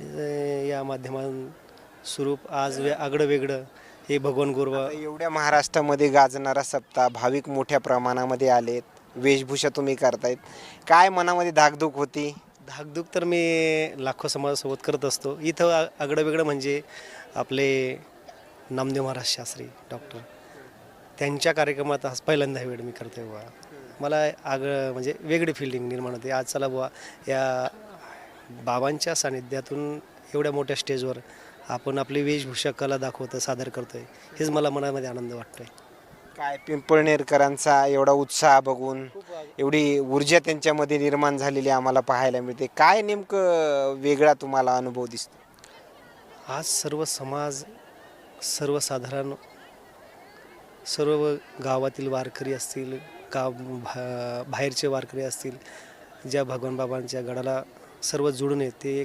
या माध्यमातून स्वरूप आज वे आगळं वेगळं हे भगवान गुरुवा एवढ्या महाराष्ट्रामध्ये गाजणारा सप्ताह भाविक मोठ्या प्रमाणामध्ये आलेत. वेशभूषा तुम्ही करतायत. काय मनामध्ये धाकधूक होती? धाकधूक तर मी लाखो समाजासोबत करत असतो. इथं आ- आगळं वेगळं म्हणजे आपले नामदेव महाराज शास्त्री डॉक्टर. त्यांच्या कार्यक्रमात आज पहिल्यांदा वेळ मी करतोय बुवा. मला आगळं म्हणजे वेगळी फिलिंग निर्माण होते. आज चला बुवा या बाबांच्या सानिध्यातून एवढ्या मोठ्या स्टेजवर आपण आपली वेशभूषा कला दाखवतो सादर करतोय हेच मला मनामध्ये आनंद वाटतोय. काय पिंपळनेरकरांचा एवढा उत्साह बघून एवढी ऊर्जा त्यांच्यामध्ये निर्माण झालेली आम्हाला पाहायला मिळते. काय नेमकं वेगळा तुम्हाला अनुभव दिसतो? आज सर्व समाज सर्वसाधारण सर्व गावातील वारकरी असतील गाव भा बाहेरचे वारकरी असतील ज्या भगवान बाबांच्या गडाला सर्व जुळून येते. एक